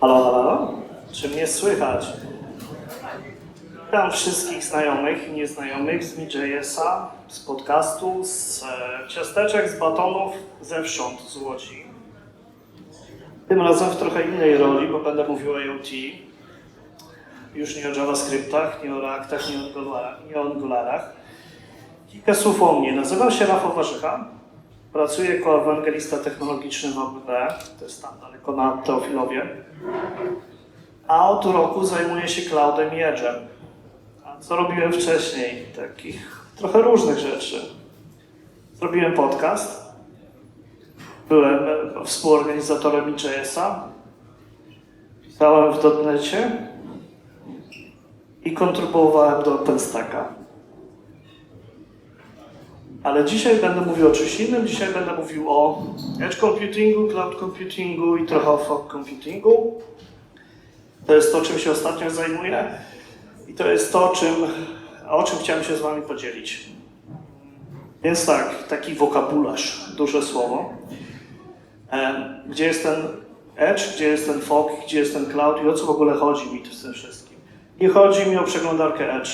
Halo, halo? Czy mnie słychać? Witam wszystkich znajomych i nieznajomych z MJS-a, z podcastu, z e, ciasteczek, z batonów, zewsząd z Łodzi. Tym razem w trochę innej roli, bo będę mówił o IoT. Już nie o JavaScriptach, nie o Reactach. Nie o Angularach. Kilka słów o mnie. Nazywam się Rafał Warzycha. Pracuję jako ewangelista technologiczny w to jest tam daleko na Teofilowie. A od roku zajmuję się cloudem i edge'em. A co robiłem wcześniej? Takich trochę różnych rzeczy. Zrobiłem podcast. Byłem współorganizatorem IJS-a. Pisałem w dotnecie i kontrybuowałem do OpenStacka. Ale dzisiaj będę mówił o czymś innym. Dzisiaj będę mówił o edge computingu, cloud computingu i trochę o fog computingu. To jest to, czym się ostatnio zajmuję i to jest to, czym, o czym chciałem się z Wami podzielić. Więc tak, taki wokabularz, duże słowo. Gdzie jest ten edge, gdzie jest ten fog, gdzie jest ten cloud i o co w ogóle chodzi mi z tym wszystkim? Nie chodzi mi o przeglądarkę edge.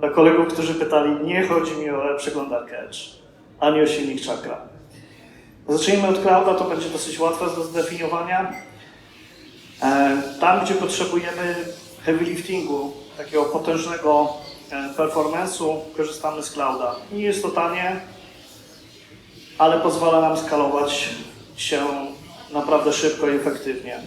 Dla kolegów, którzy pytali, nie chodzi mi o przeglądarkę edge, ani o silnik chakra. Zacznijmy od clouda, to będzie dosyć łatwe do zdefiniowania. E, Tam, gdzie potrzebujemy heavy liftingu, takiego potężnego e, performance'u, korzystamy z clouda. Nie jest to tanie, ale pozwala nam skalować się naprawdę szybko i efektywnie.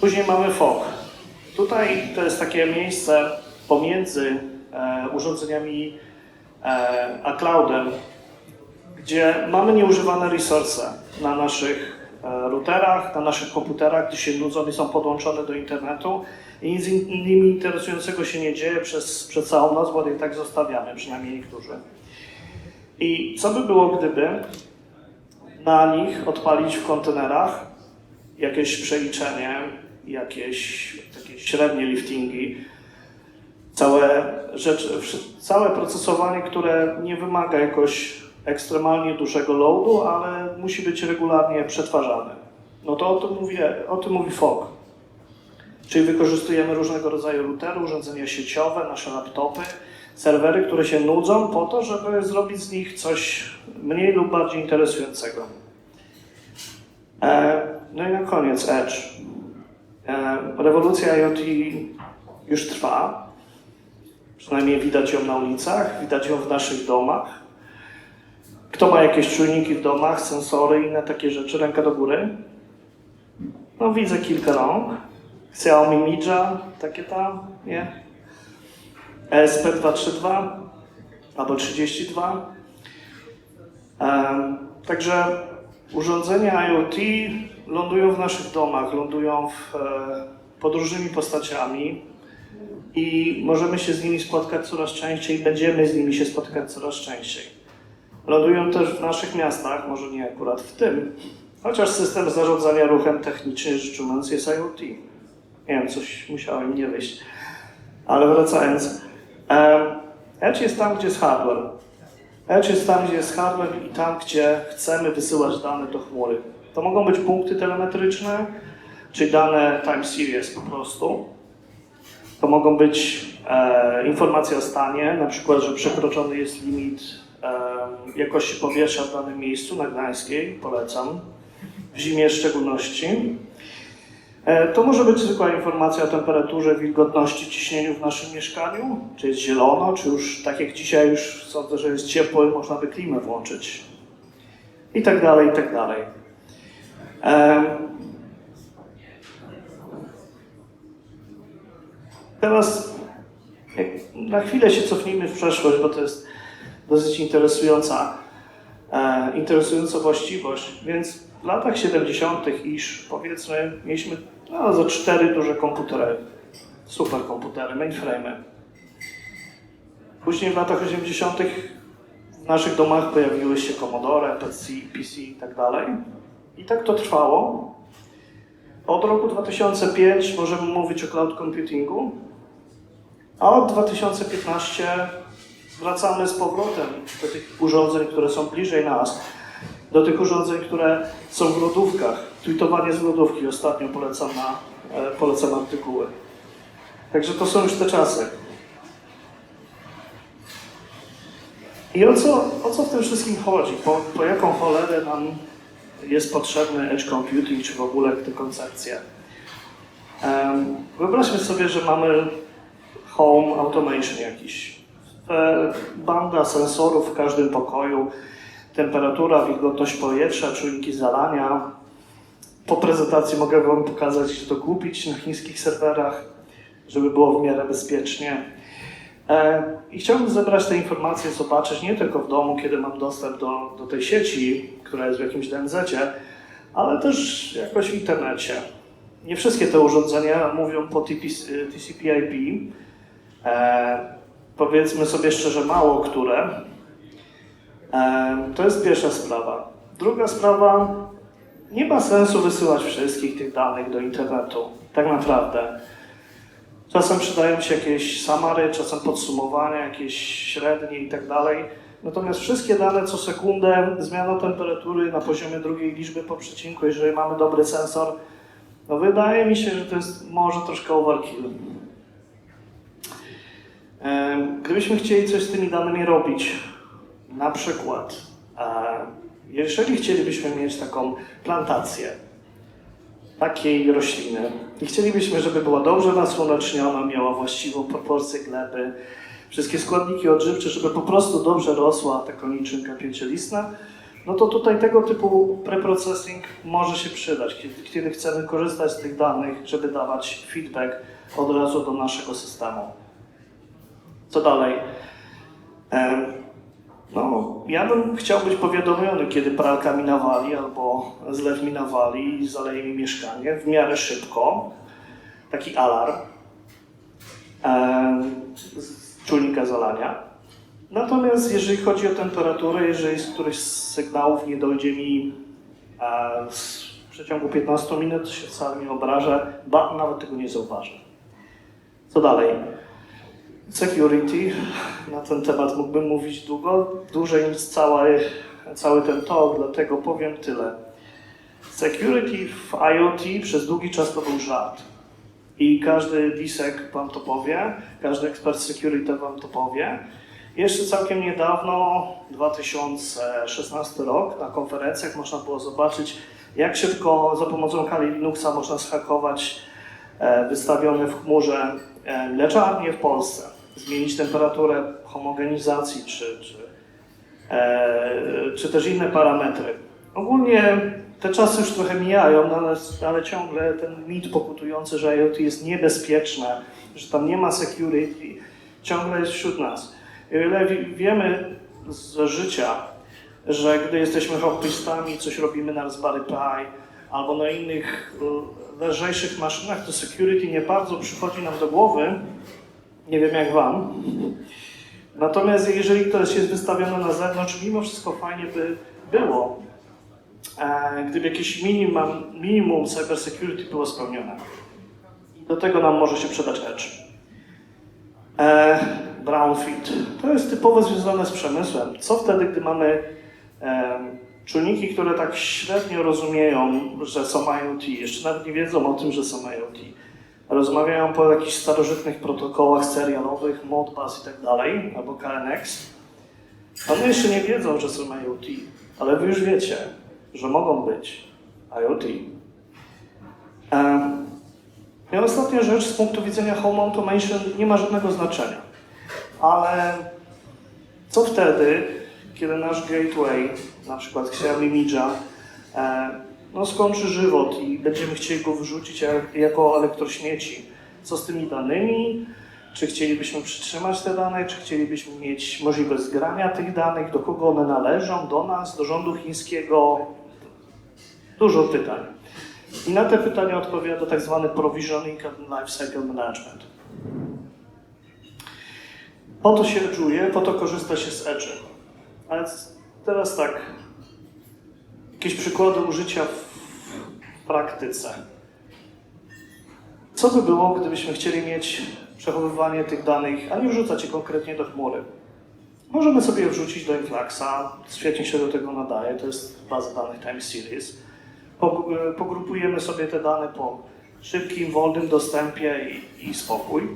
Później mamy fog. Tutaj to jest takie miejsce pomiędzy e, urządzeniami e, a cloudem, gdzie mamy nieużywane resurse na naszych e, routerach, na naszych komputerach, gdy się nudzą i są podłączone do internetu i nic nimi interesującego się nie dzieje przez, przez całą noc, bo je tak zostawiamy, przynajmniej niektórzy. I co by było, gdyby na nich odpalić w kontenerach jakieś przeliczenie, jakieś takie średnie liftingi, całe, rzeczy, całe procesowanie, które nie wymaga jakoś ekstremalnie dużego loadu, ale musi być regularnie przetwarzane. No to o tym, mówię, o tym mówi FOG. Czyli wykorzystujemy różnego rodzaju routery, urządzenia sieciowe, nasze laptopy, serwery, które się nudzą po to, żeby zrobić z nich coś mniej lub bardziej interesującego. E, No i na koniec Edge. E, Rewolucja IoT już trwa. Przynajmniej widać ją na ulicach, widać ją w naszych domach. Kto ma jakieś czujniki w domach, sensory i inne takie rzeczy? Ręka do góry. No widzę kilka rąk. Xiaomi Mija, takie tam, nie? ESP232 albo 32. Em, Także urządzenia IoT lądują w naszych domach, lądują w, e, pod różnymi postaciami i możemy się z nimi spotkać coraz częściej, będziemy z nimi się spotykać coraz częściej. Lądują też w naszych miastach, może nie akurat w tym, chociaż system zarządzania ruchem technicznie rzecz ujmując jest IoT. Nie wiem, coś musiałem nie wyjść. Ale wracając. Edge jest tam, gdzie jest hardware. Edge jest tam, gdzie jest hardware i tam, gdzie chcemy wysyłać dane do chmury. To mogą być punkty telemetryczne, czy dane time series po prostu. To mogą być e, informacje o stanie, na przykład, że przekroczony jest limit e, jakości powietrza w danym miejscu na Gdańskiej, polecam, w zimie w szczególności. E, To może być zwykła informacja o temperaturze, wilgotności, ciśnieniu w naszym mieszkaniu, czy jest zielono, czy już tak jak dzisiaj już sądzę, że jest ciepło i można by klimę włączyć. I tak dalej, i tak dalej. Em, Teraz na chwilę się cofnijmy w przeszłość, bo to jest dosyć interesująca, e, interesująca właściwość. Więc w latach 70. iż powiedzmy mieliśmy no, za cztery duże komputery, superkomputery, mainframe'y. Później w latach 80. w naszych domach pojawiły się Commodore, PC, PC i tak dalej. I tak to trwało. Od roku 2005 możemy mówić o cloud computingu, a od 2015 wracamy z powrotem do tych urządzeń, które są bliżej nas, do tych urządzeń, które są w lodówkach, tweetowanie z lodówki ostatnio polecam, na, e, polecam artykuły. Także to są już te czasy. I o co, o co w tym wszystkim chodzi? Po, po jaką cholerę nam jest potrzebny edge computing, czy w ogóle te koncepcje? Wyobraźmy sobie, że mamy home automation jakiś. E, Banda sensorów w każdym pokoju, temperatura, wilgotność powietrza, czujniki zalania. Po prezentacji mogę Wam pokazać, gdzie to kupić na chińskich serwerach, żeby było w miarę bezpiecznie. E, I chciałbym zebrać te informacje, zobaczyć nie tylko w domu, kiedy mam dostęp do, do tej sieci, która jest w jakimś DMZ-cie, ale też jakoś w internecie. Nie wszystkie te urządzenia mówią po TCP/IP. E, powiedzmy sobie szczerze, mało które. E, to jest pierwsza sprawa. Druga sprawa, nie ma sensu wysyłać wszystkich tych danych do internetu. Tak naprawdę. Czasem przydają się jakieś samary, czasem podsumowania, jakieś średnie i tak dalej. Natomiast wszystkie dane co sekundę, zmiana temperatury na poziomie drugiej liczby po przecinku, jeżeli mamy dobry sensor, no wydaje mi się, że to jest może troszkę overkill. Gdybyśmy chcieli coś z tymi danymi robić, na przykład, e, jeżeli chcielibyśmy mieć taką plantację takiej rośliny i chcielibyśmy, żeby była dobrze nasłoneczniona, miała właściwą proporcję gleby, wszystkie składniki odżywcze, żeby po prostu dobrze rosła ta koniczynka pięciolistna, no to tutaj tego typu preprocessing może się przydać, kiedy, kiedy chcemy korzystać z tych danych, żeby dawać feedback od razu do naszego systemu. Co dalej? No, ja bym chciał być powiadomiony, kiedy pralka mi nawali albo zlew mi nawali i zaleje mi mieszkanie w miarę szybko. Taki alarm z czujnika zalania. Natomiast jeżeli chodzi o temperaturę, jeżeli z któryś z sygnałów nie dojdzie mi w przeciągu 15 minut, się nie obrażę, ba, nawet tego nie zauważę. Co dalej? Security. Na ten temat mógłbym mówić długo, dłużej niż cały, cały ten talk, dlatego powiem tyle. Security w IoT przez długi czas to był żart. I każdy disek wam to powie, każdy ekspert security wam to powie. Jeszcze całkiem niedawno, 2016 rok, na konferencjach można było zobaczyć, jak szybko za pomocą Kali Linuxa można schakować e, wystawione w chmurze e, mleczarnie w Polsce, zmienić temperaturę homogenizacji czy, czy, e, czy też inne parametry. Ogólnie te czasy już trochę mijają, no ale, ale ciągle ten mit pokutujący, że IoT jest niebezpieczne, że tam nie ma security, ciągle jest wśród nas. I o ile wi- wiemy z życia, że gdy jesteśmy hobbyistami, coś robimy na Raspberry Pi albo na innych lżejszych maszynach, to security nie bardzo przychodzi nam do głowy. Nie wiem jak wam. Natomiast jeżeli ktoś jest wystawiony na zewnątrz, mimo wszystko fajnie by było, e, gdyby jakieś minimum, minimum cyber security było spełnione. Do tego nam może się przydać Edge. E, brownfield. To jest typowo związane z przemysłem. Co wtedy, gdy mamy e, czujniki, które tak średnio rozumieją, że są IoT, jeszcze nawet nie wiedzą o tym, że są IoT. Rozmawiają po jakichś starożytnych protokołach serialowych, Modbus i tak dalej, albo KNX. One jeszcze nie wiedzą, że są IoT, ale wy już wiecie, że mogą być IoT. E, i ostatnia rzecz z punktu widzenia home automation nie ma żadnego znaczenia. Ale co wtedy, kiedy nasz gateway, na przykład Xiaomi Midja, e, no skończy żywot i będziemy chcieli go wyrzucić jak- jako elektrośmieci? Co z tymi danymi? Czy chcielibyśmy przytrzymać te dane? Czy chcielibyśmy mieć możliwość zgrania tych danych? Do kogo one należą? Do nas? Do rządu chińskiego? Dużo pytań. I na te pytania odpowiada tak zwany provisioning and lifecycle management. Po to się edge'uje, po to korzysta się z edge'em. Ale teraz tak, jakieś przykłady użycia w praktyce. Co by było, gdybyśmy chcieli mieć przechowywanie tych danych, a nie wrzucać je konkretnie do chmury? Możemy sobie je wrzucić do Influxa, świetnie się do tego nadaje, to jest baza danych Time Series. pog- pogrupujemy sobie te dane po szybkim, wolnym dostępie i, i spokój.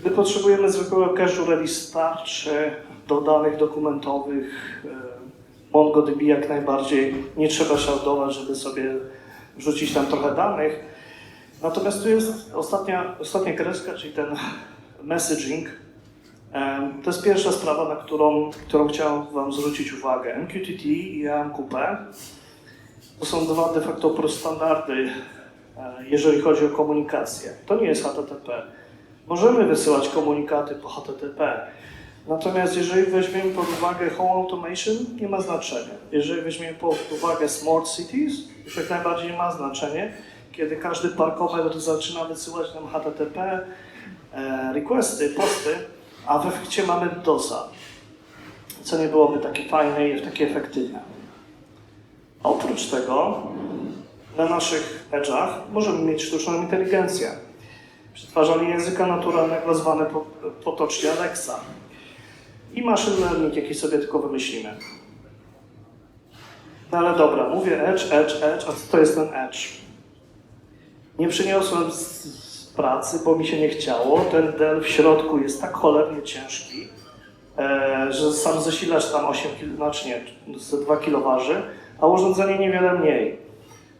Gdy potrzebujemy zwykłego cache'u, Redis starczy do danych dokumentowych. MongoDB jak najbardziej. Nie trzeba szardować, żeby sobie wrzucić tam trochę danych. Natomiast tu jest ostatnia, ostatnia kreska, czyli ten messaging. To jest pierwsza sprawa, na którą, którą chciałem Wam zwrócić uwagę. MQTT i AMQP to są dwa de facto prostandardy, e, jeżeli chodzi o komunikację. To nie jest HTTP. Możemy wysyłać komunikaty po HTTP, natomiast jeżeli weźmiemy pod uwagę Home Automation, nie ma znaczenia. Jeżeli weźmiemy pod uwagę Smart Cities, już jak najbardziej ma znaczenie, kiedy każdy parkometr zaczyna wysyłać nam HTTP, e, requesty, posty, a w efekcie mamy DOSa, co nie byłoby takie fajne i takie efektywne. Oprócz tego na naszych edge'ach możemy mieć sztuczną inteligencję. Przetwarzanie języka naturalnego zwane po, potocznie Alexa i machine learning, jaki sobie tylko wymyślimy. No ale dobra, mówię edge, edge, edge, a co to jest ten edge? Nie przyniosłem z, z pracy, bo mi się nie chciało. Ten del w środku jest tak cholernie ciężki, e, że sam zasilacz tam 8 kg, znaczy nie, ze 2 kg waży, a urządzenie niewiele mniej.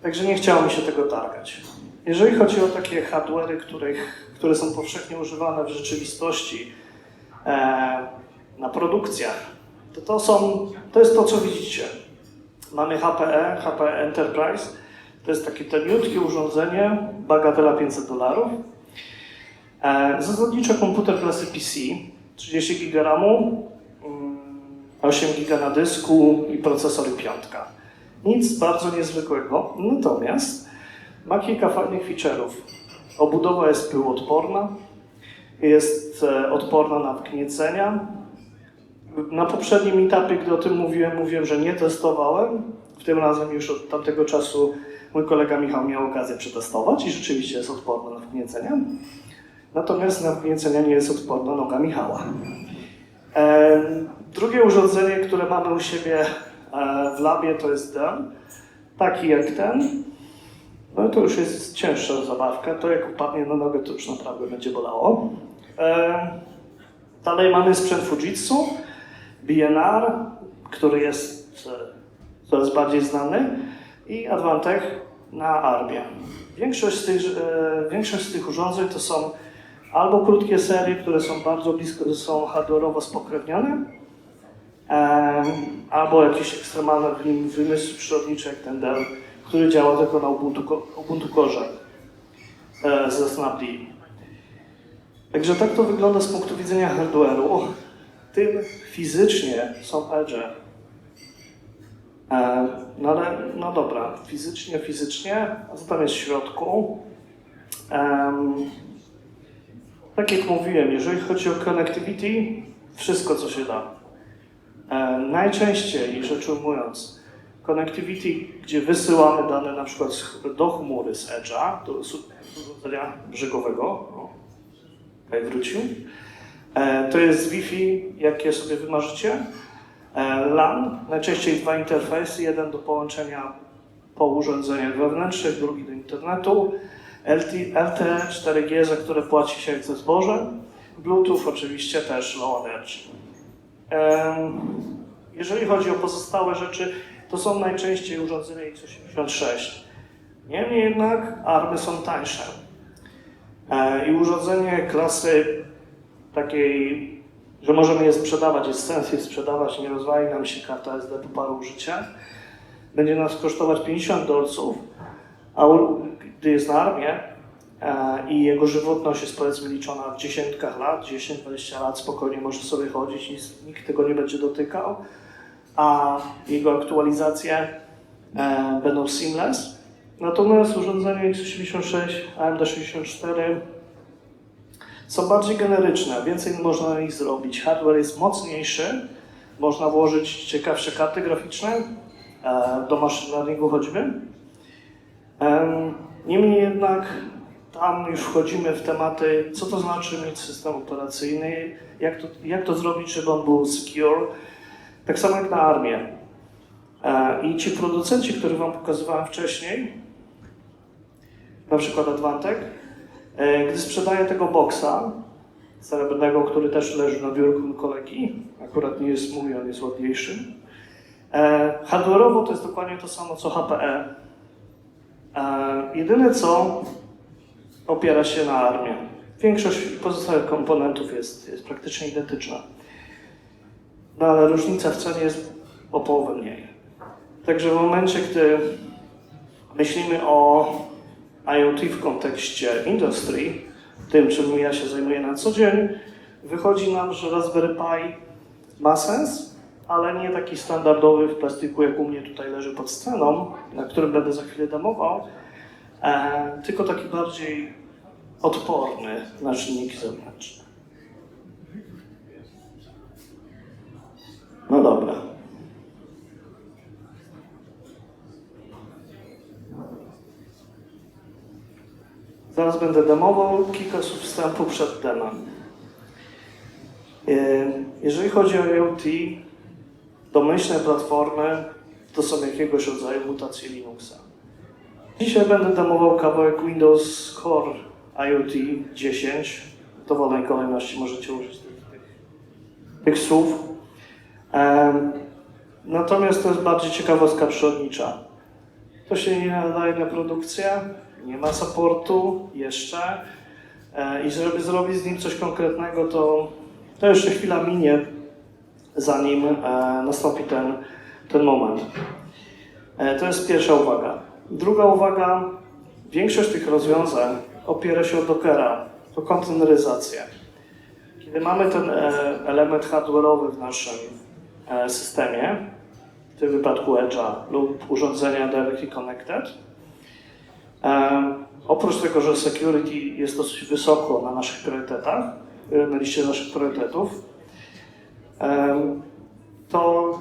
Także nie chciało mi się tego targać. Jeżeli chodzi o takie hardware, których, które są powszechnie używane w rzeczywistości, e, na produkcjach, to, to, są, to jest to, co widzicie. Mamy HPE, HPE Enterprise. To jest takie taniutkie urządzenie, bagatela 500 dolarów. E, Zasadniczo komputer klasy PC, 30 GB RAMu, mm, 8 GB na dysku i procesor i piątka. Nic bardzo niezwykłego, natomiast ma kilka fajnych feature'ów. Obudowa jest pyłoodporna, jest e, odporna na wgniecenia. Na poprzednim etapie, gdy o tym mówiłem, mówiłem, że nie testowałem. W tym razem już od tamtego czasu mój kolega Michał miał okazję przetestować i rzeczywiście jest odporna na wgniecenia. Natomiast na wgniecenia nie jest odporna noga Michała. E, Drugie urządzenie, które mamy u siebie e, w labie, to jest ten. Taki jak ten. No to już jest cięższa zabawka. To jak upadnie na nogę, to już naprawdę będzie bolało. E, Dalej mamy sprzęt Fujitsu, BNR, który jest e, coraz bardziej znany i Advantech na armię. Większość z, tych, e, większość z tych urządzeń to są albo krótkie serie, które są bardzo blisko sobą hardware'owo spokrewnione, em, albo jakieś ekstremalne wym- wymysły przyrodnicze jak ten Dell, który działa tylko na Ubuntu, Ubuntu Core e, ze Snapd. Także tak to wygląda z punktu widzenia hardware'u. Tym fizycznie są edge. No ale, no dobra, fizycznie, fizycznie, a co tam jest w środku? Tak jak mówiłem, jeżeli chodzi o connectivity, wszystko co się da. E, najczęściej, rzecz ujmując, connectivity, gdzie wysyłamy dane na przykład do chmury z Edge'a, do urządzenia brzegowego, o, tutaj wrócił, to jest Wi-Fi, jakie sobie wymarzycie, e, LAN, najczęściej dwa interfejsy, jeden do połączenia po urządzeniach wewnętrznych, drugi do internetu, LT, LTE 4G, za które płaci się za zboże, Bluetooth oczywiście też low energy. Jeżeli chodzi o pozostałe rzeczy, to są najczęściej urządzenia x86. Niemniej jednak army są tańsze. E, I urządzenie klasy takiej, że możemy je sprzedawać, jest sens je sprzedawać, nie rozwali nam się karta SD po paru użyciach, będzie nas kosztować 50 dolców, a gdy jest na armię e, i jego żywotność jest powiedzmy liczona w dziesiątkach lat, 10-20 lat spokojnie może sobie chodzić i nikt tego nie będzie dotykał, a jego aktualizacje e, będą seamless. Natomiast urządzenia x86, AMD64 są bardziej generyczne, więcej można na nich zrobić. Hardware jest mocniejszy, można włożyć ciekawsze karty graficzne e, do machine learningu choćby. Em, Niemniej jednak tam już wchodzimy w tematy, co to znaczy mieć system operacyjny, jak to, jak to zrobić, żeby on był secure. Tak samo jak na armię. E, I ci producenci, których Wam pokazywałem wcześniej, na przykład Advantek, gdy sprzedaje tego boksa srebrnego, który też leży na biurku kolegi, akurat nie jest mój, on jest ładniejszy, e, hardware'owo to jest dokładnie to samo co HPE. E, jedyne co opiera się na armię. Większość pozostałych komponentów jest, jest praktycznie identyczna. No ale różnica w cenie jest o połowę mniej. Także w momencie, gdy myślimy o IoT w kontekście industry, tym czym ja się zajmuję na co dzień, wychodzi nam, że Raspberry Pi ma sens, ale nie taki standardowy w plastiku, jak u mnie tutaj leży pod sceną, na którym będę za chwilę demował, e, tylko taki bardziej odporny na czynniki zewnętrzne. No dobra. Zaraz będę demował kilka słów wstępu przed demem. E, Jeżeli chodzi o IoT, domyślne platformy to są jakiegoś rodzaju mutacje Linuxa. Dzisiaj będę demował kawałek Windows Core IoT 10. W dowolnej kolejności możecie użyć tych, tych, słów. Em, Natomiast to jest bardziej ciekawostka przyrodnicza. To się nie nadaje na produkcję, nie ma supportu jeszcze. E, I żeby zrobić z nim coś konkretnego, to, to jeszcze chwila minie, zanim e, nastąpi ten, ten moment. E, To jest pierwsza uwaga. Druga uwaga, większość tych rozwiązań opiera się o Dockera, to konteneryzację. Kiedy mamy ten element hardware'owy w naszym systemie, w tym wypadku Edge'a lub urządzenia Directly Connected, oprócz tego, że security jest dosyć wysoko na naszych priorytetach, e, na liście naszych priorytetów, em, to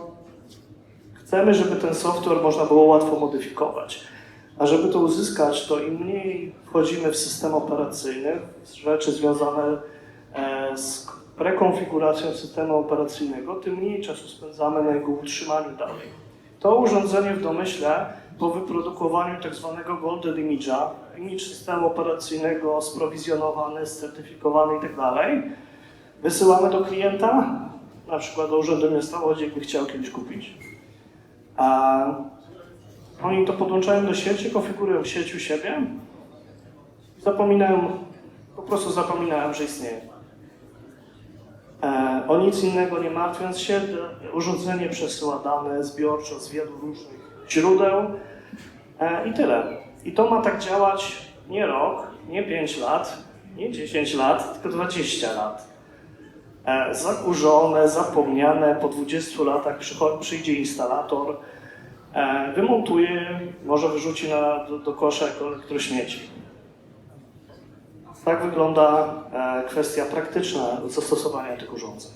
chcemy, żeby ten software można było łatwo modyfikować. A żeby to uzyskać, to im mniej wchodzimy w system operacyjny, rzeczy związane e, z prekonfiguracją systemu operacyjnego, tym mniej czasu spędzamy na jego utrzymaniu dalej. To urządzenie w domyśle po wyprodukowaniu tak zwanego golden image'a, image systemu operacyjnego sprowizjonowany, certyfikowany itd., wysyłamy do klienta, na przykład do Urzędu Miasta Łodzi, jakby chciał kiedyś kupić. A oni to podłączają do sieci, konfigurują sieć u siebie, zapominają, po prostu zapominają, że istnieje. E, o nic innego nie martwiąc się, urządzenie przesyła dane zbiorczo z wielu różnych źródeł i tyle. I to ma tak działać nie rok, nie 5 lat, nie 10 lat, tylko 20 lat. E, zakurzone, zapomniane, po 20 latach przyjdzie instalator, e, wymontuje, może wyrzuci na, do, do kosza elektrośmieci. Tak wygląda e, kwestia praktyczna zastosowania tych urządzeń.